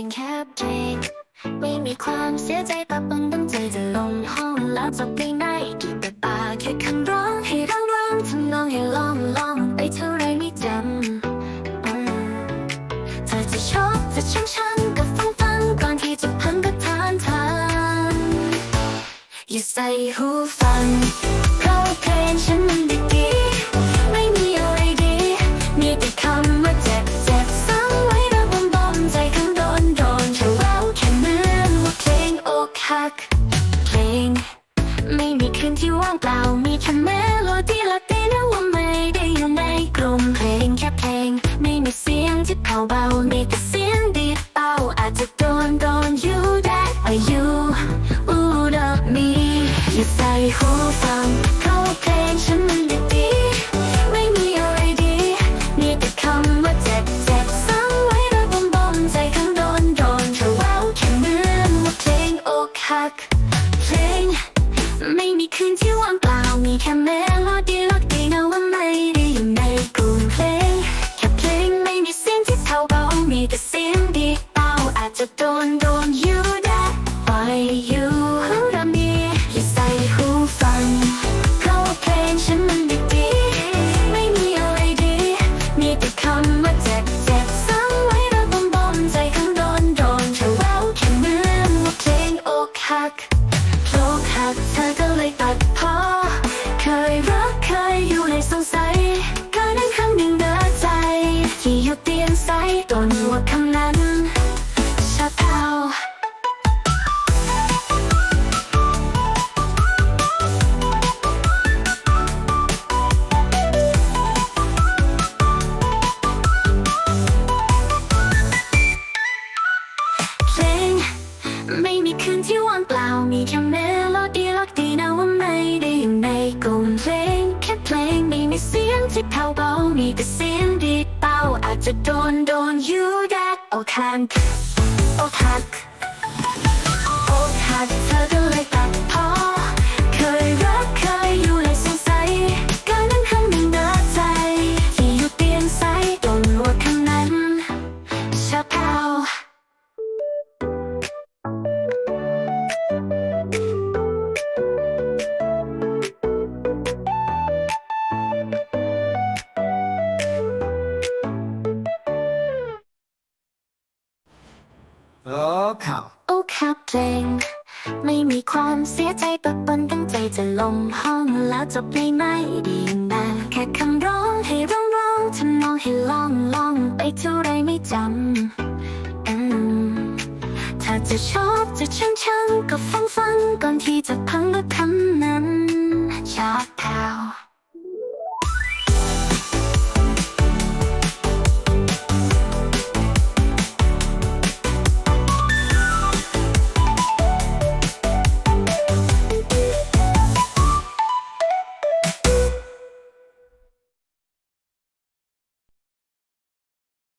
เป็นแค่เพลงไม่มีความเสียใจปะปนตั้งใจจะลงห้องแล้วจบได้ไหมกี่แต่ปากแค่คำร้องให้ร้องร้องทำนองให้ลองลองไปเท่าไรไม่จำเธอจะชอบจะช่างช่างก็ฟังฟังก่อนที่จะพังก็ทานทานอย่าใส่หูฟังเพราะเพลงฉันมันดี พัก เพลง ไม่มีคืนที่ว่างเปล่ามีฉัน คืนที่ว่างเปล่ามีแค่เมโลดี้ ยรักเคยอยู่ในสงสัยก็นั้นครั้งหนึ่งเดินใจ ที่อยู่เตียงใสต้นว่าคำนั้นชัดเท้าเพลงไม่มีคืนที่ว่างเปล่ามีแค่เม บามีแต่เสียงดีเป้าอาจจะโดนโดนยูดักโอคันโอคักโอคักเธอก็ โอ้ข่าวโอ้ครับเพลง ไม่มีความเสียใจปะปนตั้งใจจะลงห้องแล้วจบได้ไหมดีนะแค่คำร้องให้ร้องร้องทำนองให้ลองลองไปเท่าไรไม่จำถ้าจะชอบจะช่างช่างก็ฟังฟังก่อนที่จะพังก็ทำใน